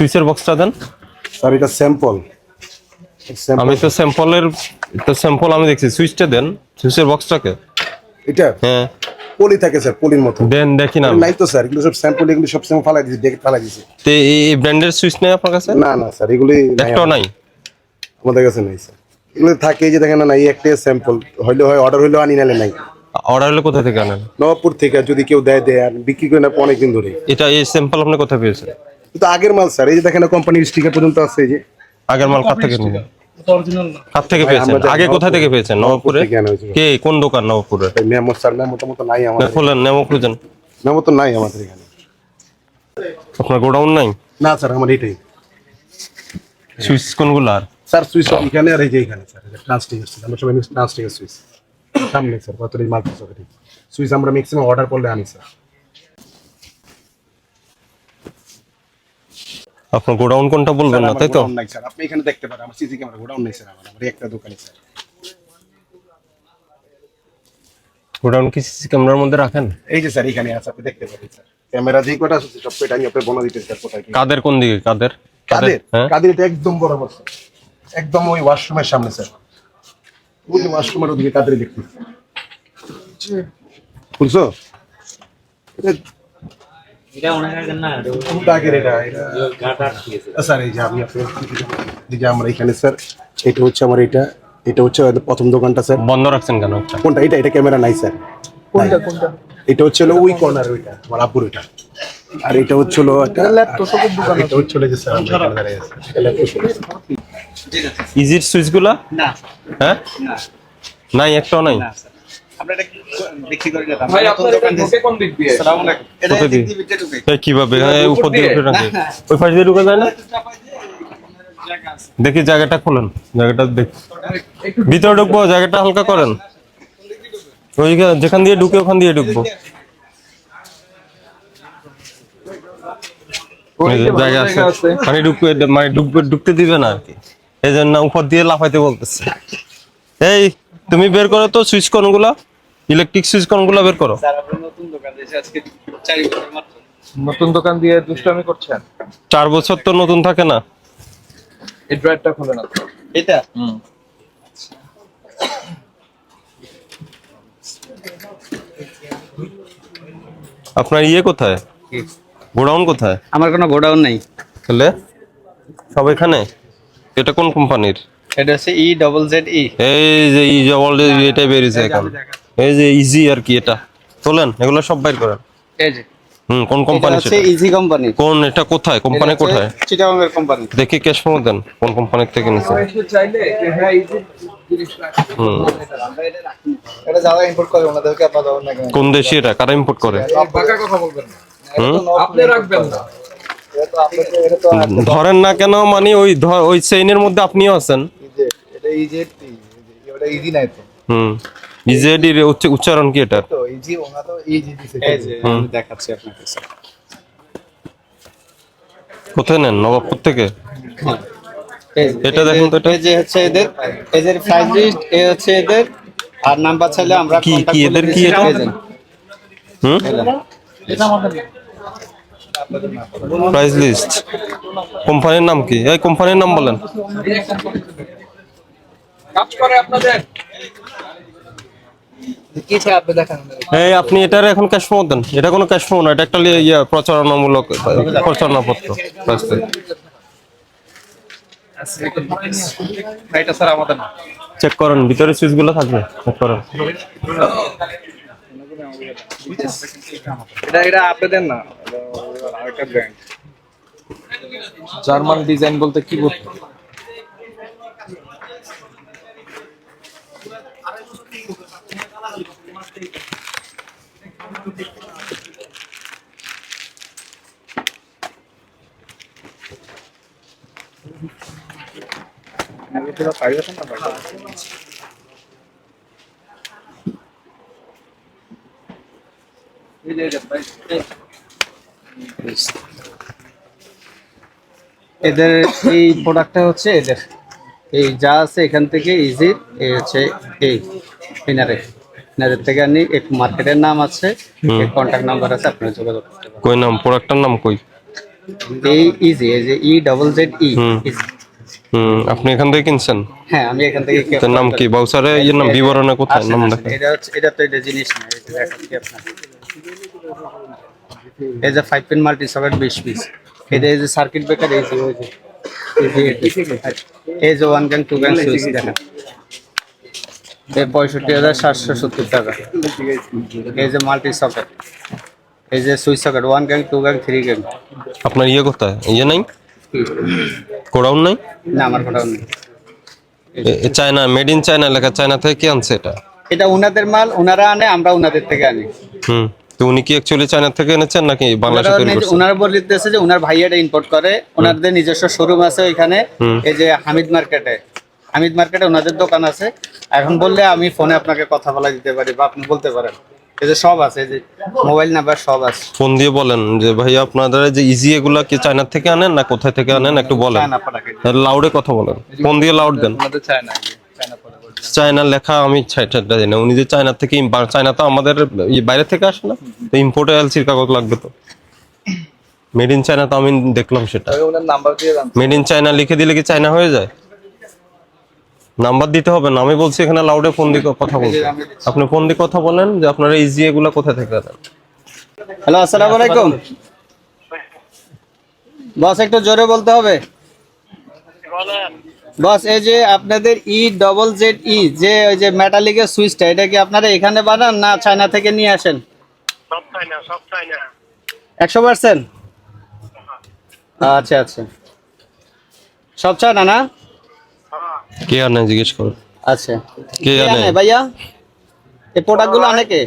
সুইচের বক্সটা দেন। স্যার এটা স্যাম্পল আমি তো স্যাম্পলের তো স্যাম্পল আমি দেখছি। সুইচটা দেন সুইচের বক্সটাকে এটা? হ্যাঁ। পলি থাকে স্যার পলির মতো। দেন দেখি না নাই তো স্যার এগুলো সব স্যাম্পল এগুলো সব সময় ফালাই দিয়েছি দেখে ফালাই দিয়েছি। তো এই- ব্র্যান্ডের সুইচ নেই আপনার কাছে? না না স্যার এগুলি একটাও নাই? আমাদের কাছে নাই স্যার এগুলো থাকে এই যে দেখেন না এই একটাই স্যাম্পল হইলে হয় অর্ডার হইলেও আনি নালে নাই। অর্ডার হলে কোথা থেকে আনেন? নবাবপুর থেকে যদি কেউ দেয় দেয় আর বিক্রি করে না অনেকদিন ধরে এটা এই স্যাম্পল আপনি কোথায় পেয়েছেন? কিন্তু আগের মাল স্যার। এই যে দেখেন কোম্পানির স্টিকার পর্যন্ত আছে এই যে। আগের মাল কার থেকে নিলেন? কার থেকে পেয়েছেন? আমরা আগে কোথা থেকে পেয়েছেন। কে কোন দোকান স্যার তো মতো নাই আমাদের। খোলেন নেমো খুঁজেন মেমো তো নাই আমাদের এখানে। আপনার গোডাউন নাই? না স্যার আমার এটাই। সুইচ কোনগুলো আর? স্যার সুইচ এখানে আর এই যে এখানে স্যার আছে আমরা সবাই সুইচ। সামনে স্যার কত সুইচ আমরা ম্যাক্সিমাম অর্ডার করলে আনি স্যার। আপনার গোডাউন কোনটা বলবেন না তাই তো? গোডাউন নাই স্যার। আপনি এখানে দেখতে পারেন আমার সিসি ক্যামেরা গোডাউন নাই স্যার আমার আমার একটা দোকানে স্যার। গোডাউন কি সিসি ক্যামেরার মধ্যে রাখেন? এই যে স্যার এখানে আছে আপনি দেখতে পারেন স্যার। ক্যামেরা যে কটা আছে সব কটা আমি আপনাকে বলে দিতে স্যার কোথায় কি। কাদের কোন দিকে কাদের? কাদের? হ্যাঁ? কাদের এটা একদম বরাবর স্যার। একদম ওই ওয়াশরুমের সামনে স্যার। ওই ওয়াশরুমের ওদিকে কাদের দেখতে বুঝছ? এটা এটা না এটা এটা এটা ঘাট আটকিয়েছে স্যার এই যে আমি আপনার আমরা এখানে স্যার এটা হচ্ছে আমার এটা এটা হচ্ছে প্রথম দোকানটা স্যার। বন্ধ রাখছেন কেন কোনটা? এটা এটা ক্যামেরা নাই স্যার। কোনটা কোনটা? এটা হচ্ছে হলো ওই কর্নার ওইটা আমার আব্বুর ওইটা আর এটা হচ্ছে হলো একটা ল্যাপটপের দোকান এটা হচ্ছে হলো যে স্যার আমরা দাঁড়িয়ে আছি। এটা ইজির সুইচগুলা না। হ্যাঁ? নাই একটাও নাই? না কীভাবে হ্যাঁ, উপর দিয়ে। দিয়ে? উঠে রাখে। ওই পাশ দিয়ে ঢুকে যায় না? দেখি জায়গাটা খুলেন। জায়গাটা দেখ ভিতরে ঢুকবো জায়গাটা হালকা করেন। ওই যেখান দিয়ে ঢুকে ওখান দিয়ে ঢুকবো। জায়গা আছে। মানে ঢুকবে মানে ঢুকবে ঢুকতে দিবে না আর কি। এই জন্য উপর দিয়ে লাফাইতে বলতেছে। এই তুমি বের করো তো সুইচ কোনগুলা? ইলেকট্রিক সুইচ কোনগুলা বের করো? নতুন দোকান দিয়েছে আজকে চারি বছর মাত্র। নতুন দোকান দিয়ে দুষ্টামি করছেন? চার বছর তো নতুন থাকে না। এই ড্রয়ারটা খুলে না এটা? হুম। আপনার ইয়ে কোথায়? গোডাউন কোথায়? আমার কোনো গোডাউন নাই। তাহলে? সব এখানে? এটা কোন কোম্পানির? এটা হচ্ছে ই ডবল জেড ই এই যে ই জবল এটা বেরিয়েছে এখন। এই যে ইজি আর কি এটা। তোলেন এগুলো সব বাইর করেন। এই যে। হুম কোন কোম্পানি সেটা? ইজি কোম্পানি কোন এটা কোথায়? কোম্পানি কোথায়? চিটাগাংয়ের কোম্পানি দেখি ক্যাশ ফোন দেন কোন কোম্পানির থেকে নিছেন। চাইলে হ্যাঁ। হুম। এটা যারা ইম্পোর্ট করে ওনাদেরকে আপনার দেবেন না কেন? কোন দেশি এটা কারা? ইম্পোর্ট করে বাঁকা কথা বলবেন না। হুম? আপনি রাখবেন না। এটা তো আপনাদের এটা তো ধরেন না কেন মানে ওই ওই চেইনের মধ্যে আপনিও আছেন। ইজে এটা ইজে এটা ইজি নাই তো। হুম। ইজেডি উচ্চারণ কি এটা তো ইজি ওনা তো ইজি দিছে। এই যে আমি দেখাচ্ছি আপনাকে কোথায় নেন? নবাবপুর থেকে এটা দেখুন তো এটা। যে হচ্ছে এদের এদের প্রাইস লিস্ট এ হচ্ছে এদের আর নাম্বার চাইলে আমরা কি- কি এদের কি এটা? পেয়ে যাবেন। হুম? প্রাইস লিস্ট কোম্পানির নাম কি? এই কোম্পানির নাম বলেন। কাজ করে আপনাদের। কি চাই আপনি দেখান এই আপনি এটার এখন ক্যাশ ফোন দেন। এটা কোনো ক্যাশ ফোন না এটা একটা ইয়া প্রচারণামূলক আমাদের না। চেক করেন ভিতরে সুইচগুলো থাকবে চেক করেন। এটা এটা আপনাদের না? আরেকটা ব্র্যান্ড জার্মান ডিজাইন বলতে কি বলতে? এদের এই প্রোডাক্টটা হচ্ছে এদের। এই যা আছে এখান থেকে ইজি এই হচ্ছে এই ইনারে ইনারের থেকে আনি এক মার্কেটের নাম আছে এক কন্ট্যাক্ট নাম্বার আছে আপনারা যোগাযোগ করতে পারেন। কই নাম? প্রোডাক্টটার নাম কই? এই ইজি এই যে ই ডবল জেড ই হুম। আপনি এখান থেকে কিনছেন? হ্যাঁ আমি এখান থেকে তার নাম কি? বাউসারে ইয়ের নাম বিবরণে কোথায়? নাম দেখেন এটা হচ্ছে এটা তো এটা জিনিস না এটা দেখাচ্ছি আপনার এই যে ফাইভ পিন মাল্টি সকেট বিশ পিস এটা এই যে সার্কিট ব্রেকার এই যে এই যে one gang two gang switch দেখেন। এই পঁয়ষট্টি হাজার সাতশো সত্তর টাকা। এই যে মাল্টি সকেট এই যে switch socket one gang two gang three gang আপনার ইয়ে কোথায়? ইয়ে নাই? কোডাউন নাই? না আমার কোথাও নেই। চায়না মেড ইন চায়না লেখা চায়না থেকে কি আনছে এটা? এটা উনাদের মাল ওনারা আনে আমরা উনাদের থেকে আনি। হুম। তো উনি কি অ্যাকচুয়ালি চায়না থেকে এনেছেন নাকি বাংলাদেশে ওনারা তৈরি নিজে- করছেন? ওনারা বলতেছে যে ওনার ভাইয়াটা ইম্পোর্ট করে। ওনাদের নিজস্ব শোরুম আছে ওইখানে। এই যে হামিদ মার্কেটে হামিদ মার্কেটে ওনাদের দোকান আছে। এখন বললে আমি ফোনে আপনাকে কথা বলা দিতে পারি বা আপনি বলতে পারেন। এই যে সব আছে এই যে মোবাইল নাম্বার সব আছে। ফোন দিয়ে বলেন যে ভাই আপনাদের যে ইজি এগুলা কি চায়না থেকে আনেন না কোথায় থেকে আনেন? একটু বলেন। চায়না লাউডে কথা বলেন। ফোন দিয়ে লাউড দেন। আমাদের চায়না পরে চায়না লেখা আমি ছাইটা জানি না। উনি যে চায়না থেকে চায়না তো আমাদের বাইরে থেকে আসে না? তো ইম্পোর্টে এলসির কাগজ লাগবে তো। মেড ইন চায়না তো আমি দেখলাম সেটা। মেড ইন চায়না লিখে দিলে কি চায়না হয়ে যায়? নাম্বার দিতে হবে না। আমি বলছি এখানে লাউডে ফোন দিয়ে কথা বলতে। আপনি ফোন দিয়ে কথা বলেন যে আপনারা ইজি এগুলা কোথা থেকে আনেন। হ্যালো আসসালামু আলাইকুম। বস একটু জোরে বলতে হবে। বস এই যে আপনাদের ই ডবল জেড ই যে ওই যে মেটালিকের সুইচটা এটা কি আপনারা এখানে বানান না চায়না থেকে নিয়ে আসেন? সব চাই না সব চাই না একশো পার্সেন্ট আচ্ছা আচ্ছা। সব চায়না না? কে আনে জিজ্ঞেস করুন আচ্ছা। কে আনে ভাইয়া? এই প্রোডাক্টগুলো আনে কে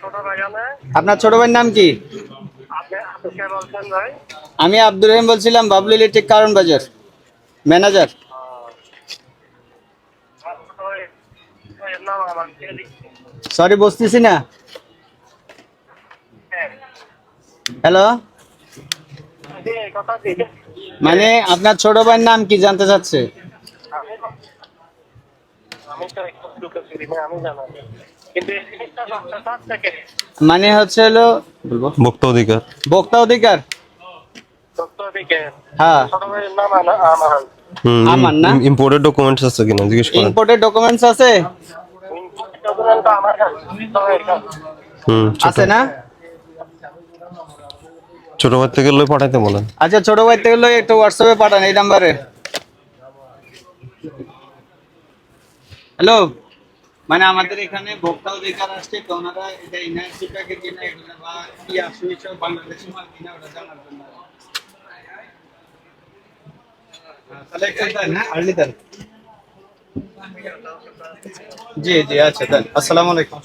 ছোট ভাই জানে আপনার ছোট ভাইয়ের নাম কি? আমি আব্দুর রহিম বলছিলাম বাবলু ইলেকট্রিক কারণ বাজার। ম্যানেজার সরি বসতেছি না। হ্যাঁ হ্যালো মানে আপনার ছোট ভাইয়ের নাম কি জানতে চাচ্ছে? মানে হচ্ছে হলো বলব ভোক্তা অধিকার। ভোক্তা অধিকার। হ্যাঁ। ছোট নাম আমার না? ইম্পোর্টেড ডকুমেন্টস আছে কিনা? জিজ্ঞেস করেন। ইম্পোর্টের ডকুমেন্টস আছে? আছে না? ছোট ভাই থেকে লই পাঠাইতে বলেন। আচ্ছা ছোট ভাই থেকে লই একটু হোয়াটসঅ্যাপে পাঠান এই নাম্বারে। হ্যালো মানে আমাদের এখানে ভোক্তা অধিকার আসছে তো ওনারা এটা এনআরসি প্যাকেজ কিনা এগুলো বা কি আসলে সব বাংলাদেশি মাল কিনা ওটা জানার জন্য হ্যাঁ, তাহলে একটু দেন হ্যাঁ আর্লি দেন জি জি আচ্ছা দেন। আসসালামু আলাইকুম।